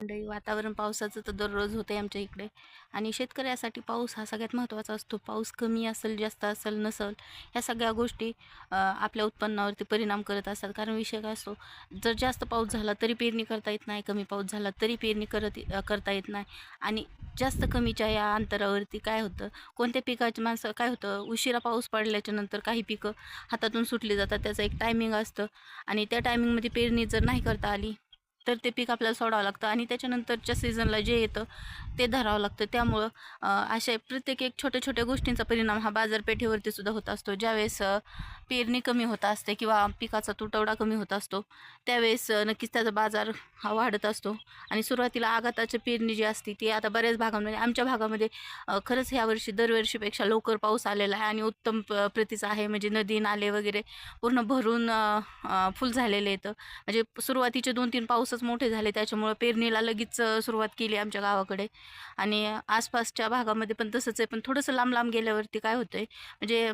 थंडई वातावरण पावसाचं तर दररोज होतं आहे आमच्या इकडे. आणि शेतकऱ्यासाठी पाऊस हा सगळ्यात महत्त्वाचा असतो. पाऊस कमी असेल जास्त असेल नसेल ह्या सगळ्या गोष्टी आपल्या उत्पन्नावरती परिणाम करत असतात. कारण विषय काय असतो? जर जास्त पाऊस झाला तरी पेरणी करता येत नाही. कमी पाऊस झाला तरी पेरणी करत करता येत नाही. आणि जास्त कमीच्या या अंतरावरती काय होतं? कोणत्या पिकाची माणसं काय होतं? उशिरा पाऊस पडल्याच्या नंतर काही पिकं हातातून सुटली जातात. त्याचं एक टायमिंग असतं. आणि त्या टायमिंगमध्ये पेरणी जर नाही करता आली तर ते पीक आपल्याला सोडावं लागतं आणि त्याच्यानंतरच्या सीझनला जे येतं ते धरावं लागतं. त्यामुळं असे अशा प्रत्येक एक छोट्या छोट्या गोष्टींचा परिणाम हा बाजारपेठेवरती सुद्धा होत असतो. ज्यावेळेस पेरणी कमी होत असते किंवा पिकाचा तुटवडा कमी होत असतो त्यावेळेस नक्कीच त्याचा बाजार हा वाढत असतो. आणि सुरुवातीला आघाताची पेरणी जी असते ती आता बऱ्याच भागांमध्ये म्हणजे आमच्या भागामध्ये खरंच ह्यावर्षी दरवर्षीपेक्षा लवकर पाऊस आलेला आहे आणि उत्तम प्रतीचा आहे. म्हणजे नदी नाले वगैरे पूर्ण भरून फुल झालेले आहेत. म्हणजे सुरुवातीचे दोन तीन पाऊस पाऊसच मोठे झाले त्याच्यामुळं पेरणीला लगेच सुरुवात केली आमच्या गावाकडे. आणि आसपासच्या भागामध्ये पण तसंच आहे पण थोडंसं लांब लांब गेल्यावरती काय होतं आहे म्हणजे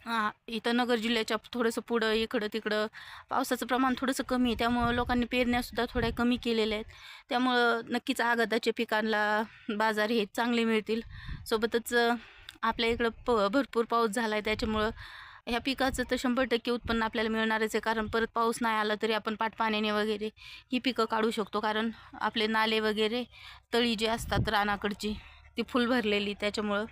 हां इथं नगर जिल्ह्याच्या थोडंसं पुढं इकडं तिकडं पावसाचं प्रमाण थोडंसं कमी आहे त्यामुळं लोकांनी पेरण्यासुद्धा थोड्या कमी केलेल्या आहेत. त्यामुळं नक्कीच आघाताच्या पिकांना बाजार हे चांगले मिळतील. सोबतच आपल्या इकडं प भरपूर पाऊस झाला आहे त्याच्यामुळं ह्या पिकाचं तर शंभर टक्के उत्पन्न आपल्याला मिळणारच आहे. कारण परत पाऊस नाही आला तरी आपण पाटपाण्याने वगैरे ही पिकं काढू शकतो. कारण आपले नाले वगैरे तळी जे असतात रानाकडची ती फुल भरलेली त्याच्यामुळं.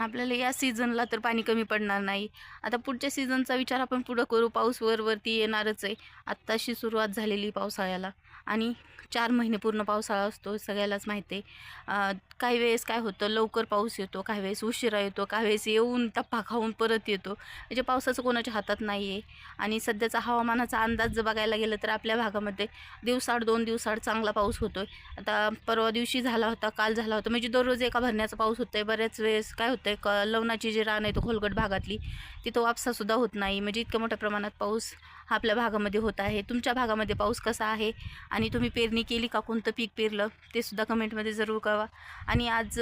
आपल्याला या सीझनला तर पाणी कमी पडणार नाही. आता पुढच्या सीझनचा विचार आपण पुढं करू. पाऊस वरवरती येणारच आहे. आत्ताशी सुरुवात झालेली पावसाळ्याला. आणि चार महिने पूर्ण पावसाळा असतो सगळ्यालाच माहिती आहे. काही वेळेस काय होतं लवकर पाऊस येतो काही वेळेस उशिरा येतो काही वेळेस येऊन टप्पा खाऊन परत येतो. म्हणजे पावसाचं कोणाच्या हातात नाही आहे आणि सध्याचा हवामानाचा अंदाज जर बघायला गेलं तर आपल्या भागामध्ये दिवसाआड दोन दिवसाआड चांगला पाऊस होतो आहे आता परवा दिवशी झाला होता काल झाला होता. म्हणजे दररोज एका भरण्याचा पाऊस होतो आहे बऱ्याच वेळेस काय होतं आहे क लवणाची जी रान आहे तो खोलगट भागातली तिथं वापसासुद्धा होत नाही. म्हणजे इतक्या मोठ्या प्रमाणात पाऊस आपल्या भागामध्ये होत आहे. तुमच्या भागामध्ये पाऊस कसा आहे? आणि तुम्ही पेरणी केली का? कोणतं पीक पेरलं? ते सुद्धा कमेंटमध्ये जरूर कळवा. आणि आज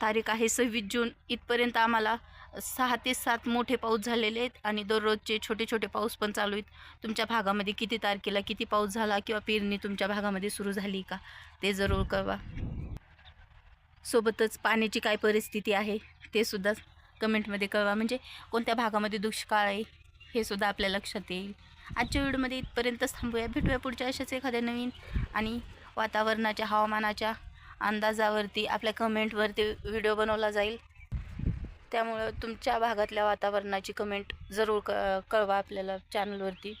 तारीख आहे सव्वीस जून. इथपर्यंत आम्हाला सहा ते सात मोठे पाऊस झालेले आहेत आणि दररोजचे छोटे छोटे पाऊस पण चालू आहेत. तुमच्या भागामध्ये किती तारखेला किती पाऊस झाला किंवा पेरणी तुमच्या भागामध्ये सुरू झाली का? ते जरूर कळवा. सोबतच पाण्याची काय परिस्थिती आहे ते सुद्धा कमेंटमध्ये कळवा. म्हणजे कोणत्या भागामध्ये दुष्काळ आहे हे सुद्धा आपल्या लक्षात येईल. आजच्या व्हिडिओमध्ये इथपर्यंतच थांबूया. भेटूया पुढच्या अशाच एखाद्या नवीन आणि वातावरणाच्या हवामानाच्या अंदाजावरती. आपल्या कमेंटवरती व्हिडिओ बनवला जाईल. त्यामुळं तुमच्या भागातल्या वातावरणाची कमेंट जरूर क कळवा आपल्याला चॅनलवरती